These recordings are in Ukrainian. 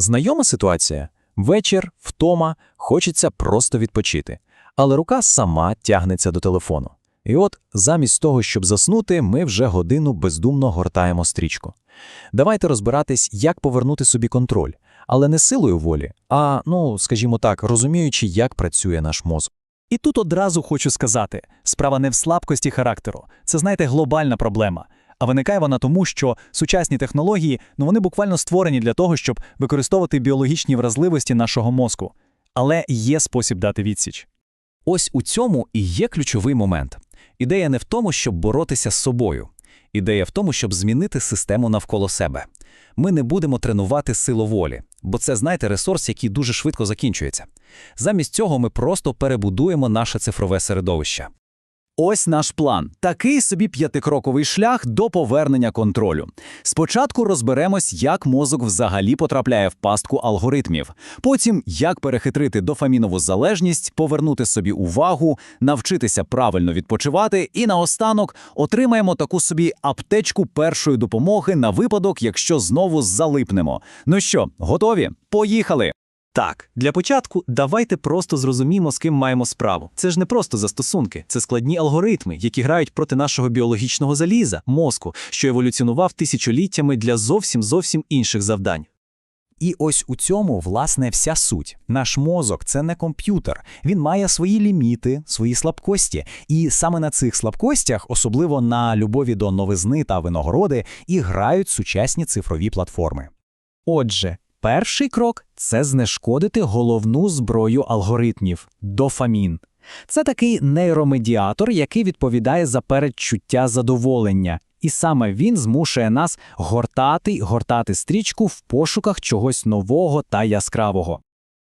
Знайома ситуація? Вечір, втома, хочеться просто відпочити. Але рука сама тягнеться до телефону. І от, замість того, щоб заснути, ми вже годину бездумно гортаємо стрічку. Давайте розбиратись, як повернути собі контроль, але не силою волі, а, ну, скажімо так, розуміючи, як працює наш мозок. І тут одразу хочу сказати: справа не в слабкості характеру, це, знаєте, глобальна проблема. А виникає вона тому, що сучасні технології ну вони буквально створені для того, щоб використовувати біологічні вразливості нашого мозку. Але є спосіб дати відсіч. Ось у цьому і є ключовий момент. Ідея не в тому, щоб боротися з собою. Ідея в тому, щоб змінити систему навколо себе. Ми не будемо тренувати силу волі, бо це, знаєте, ресурс, який дуже швидко закінчується. Замість цього ми просто перебудуємо наше цифрове середовище. Ось наш план. Такий собі п'ятикроковий шлях до повернення контролю. Спочатку розберемось, як мозок взагалі потрапляє в пастку алгоритмів. Потім, як перехитрити дофамінову залежність, повернути собі увагу, навчитися правильно відпочивати, і наостанок отримаємо таку собі аптечку першої допомоги на випадок, якщо знову залипнемо. Ну що, готові? Поїхали! Так, для початку давайте просто зрозумімо, з ким маємо справу. Це ж не просто застосунки, це складні алгоритми, які грають проти нашого біологічного заліза, мозку, що еволюціонував тисячоліттями для зовсім зовсім інших завдань. І ось у цьому, власне, вся суть. Наш мозок це не комп'ютер. Він має свої ліміти, свої слабкості. І саме на цих слабкостях, особливо на любові до новизни та винагороди, і грають сучасні цифрові платформи. Отже, перший крок це знешкодити головну зброю алгоритмів дофамін. Це такий нейромедіатор, який відповідає за передчуття задоволення. І саме він змушує нас гортати й гортати стрічку в пошуках чогось нового та яскравого.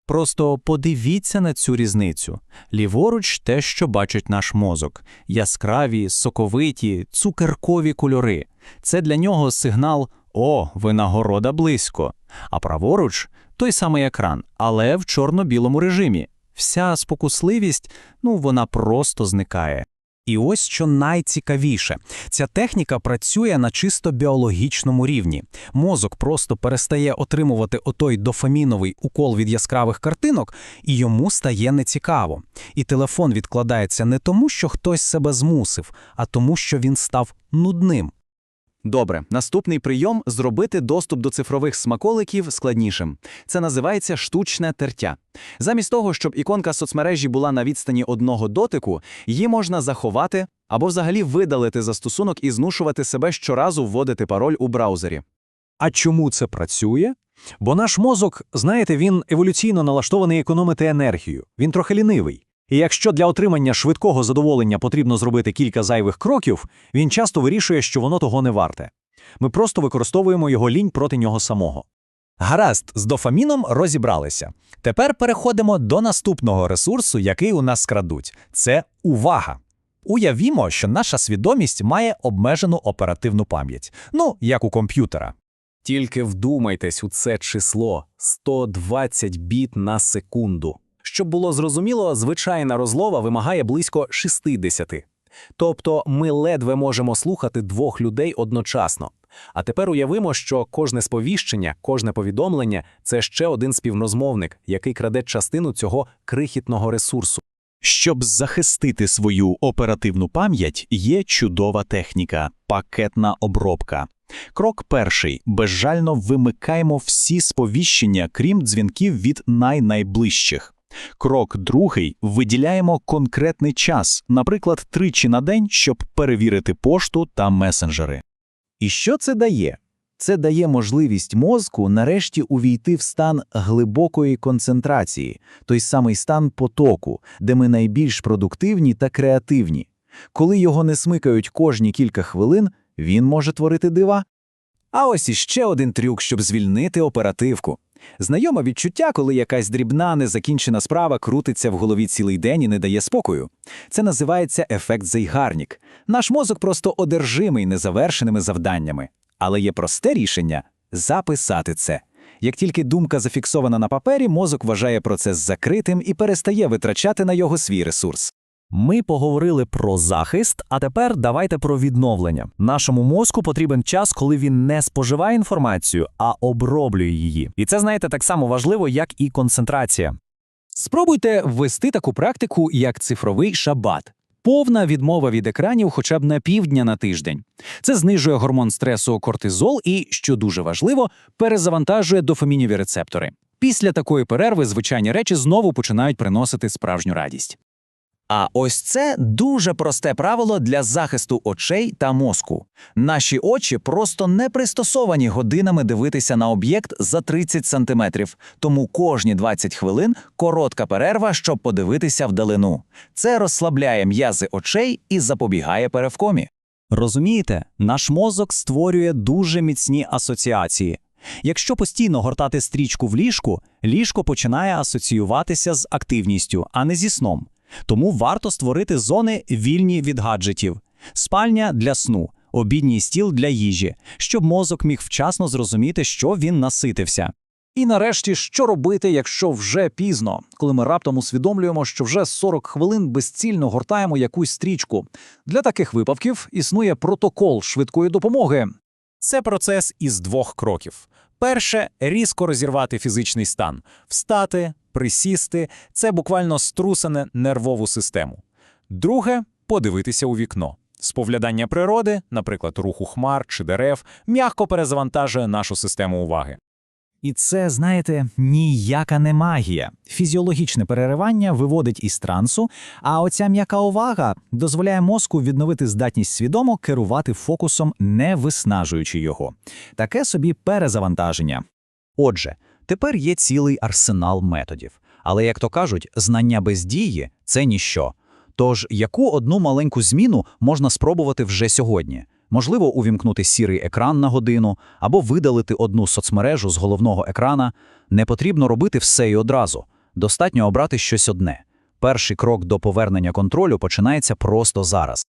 Просто подивіться на цю різницю. Ліворуч те, що бачить наш мозок: яскраві, соковиті, цукеркові кольори. Це для нього сигнал О, винагорода близько. А праворуч той самий екран, але в чорно-білому режимі. Вся спокусливість, ну, вона просто зникає. І ось що найцікавіше, ця техніка працює на чисто біологічному рівні. Мозок просто перестає отримувати отой дофаміновий укол від яскравих картинок, і йому стає нецікаво. І телефон відкладається не тому, що хтось себе змусив, а тому, що він став нудним. Добре, наступний прийом зробити доступ до цифрових смаколиків складнішим. Це називається штучне тертя. Замість того, щоб іконка соцмережі була на відстані одного дотику, її можна заховати або взагалі видалити застосунок і знушувати себе щоразу вводити пароль у браузері. А чому це працює? Бо наш мозок, знаєте, він еволюційно налаштований економити енергію. Він трохи лінивий. І якщо для отримання швидкого задоволення потрібно зробити кілька зайвих кроків, він часто вирішує, що воно того не варте. Ми просто використовуємо його лінь проти нього самого. Гаразд, з дофаміном розібралися. Тепер переходимо до наступного ресурсу, який у нас скрадуть це увага. Уявімо, що наша свідомість має обмежену оперативну пам'ять, ну як у комп'ютера. Тільки вдумайтесь у це число 120 біт на секунду. Щоб було зрозуміло, звичайна розлова вимагає близько 60. Тобто ми ледве можемо слухати двох людей одночасно. А тепер уявимо, що кожне сповіщення, кожне повідомлення це ще один співрозмовник, який краде частину цього крихітного ресурсу. Щоб захистити свою оперативну пам'ять, є чудова техніка пакетна обробка. Крок перший безжально вимикаємо всі сповіщення, крім дзвінків від найнайближчих. Крок другий виділяємо конкретний час, наприклад, тричі на день, щоб перевірити пошту та месенджери. І що це дає? Це дає можливість мозку нарешті увійти в стан глибокої концентрації, той самий стан потоку, де ми найбільш продуктивні та креативні. Коли його не смикають кожні кілька хвилин, він може творити дива. А ось іще один трюк, щоб звільнити оперативку. Знайоме відчуття, коли якась дрібна, незакінчена справа крутиться в голові цілий день і не дає спокою. Це називається ефект Зейгарнік. Наш мозок просто одержимий незавершеними завданнями. Але є просте рішення записати це. Як тільки думка зафіксована на папері, мозок вважає процес закритим і перестає витрачати на його свій ресурс. Ми поговорили про захист, а тепер давайте про відновлення. Нашому мозку потрібен час, коли він не споживає інформацію, а оброблює її. І це, знаєте, так само важливо, як і концентрація. Спробуйте ввести таку практику, як цифровий шабат. Повна відмова від екранів хоча б на півдня на тиждень. Це знижує гормон стресу кортизол і, що дуже важливо, перезавантажує дофамініві рецептори. Після такої перерви звичайні речі знову починають приносити справжню радість. А ось це дуже просте правило для захисту очей та мозку. Наші очі просто не пристосовані годинами дивитися на об'єкт за 30 сантиметрів, тому кожні 20 хвилин коротка перерва, щоб подивитися вдалину. Це розслабляє м'язи очей і запобігає перевкомі. Розумієте, наш мозок створює дуже міцні асоціації. Якщо постійно гортати стрічку в ліжку, ліжко починає асоціюватися з активністю, а не зі сном. Тому варто створити зони вільні від гаджетів, спальня для сну, обідній стіл для їжі, щоб мозок міг вчасно зрозуміти, що він наситився. І нарешті, що робити, якщо вже пізно, коли ми раптом усвідомлюємо, що вже 40 хвилин безцільно гортаємо якусь стрічку. Для таких випадків існує протокол швидкої допомоги. Це процес із двох кроків. Перше різко розірвати фізичний стан, встати, присісти це буквально струсане нервову систему. Друге подивитися у вікно. Споглядання природи, наприклад, руху хмар чи дерев, м'яко перезавантажує нашу систему уваги. І це, знаєте, ніяка не магія. Фізіологічне переривання виводить із трансу, а оця м'яка увага дозволяє мозку відновити здатність свідомо керувати фокусом, не виснажуючи його. Таке собі перезавантаження. Отже, тепер є цілий арсенал методів. Але, як то кажуть, знання без дії це ніщо. Тож, яку одну маленьку зміну можна спробувати вже сьогодні? Можливо, увімкнути сірий екран на годину або видалити одну соцмережу з головного екрана. Не потрібно робити все і одразу. Достатньо обрати щось одне. Перший крок до повернення контролю починається просто зараз.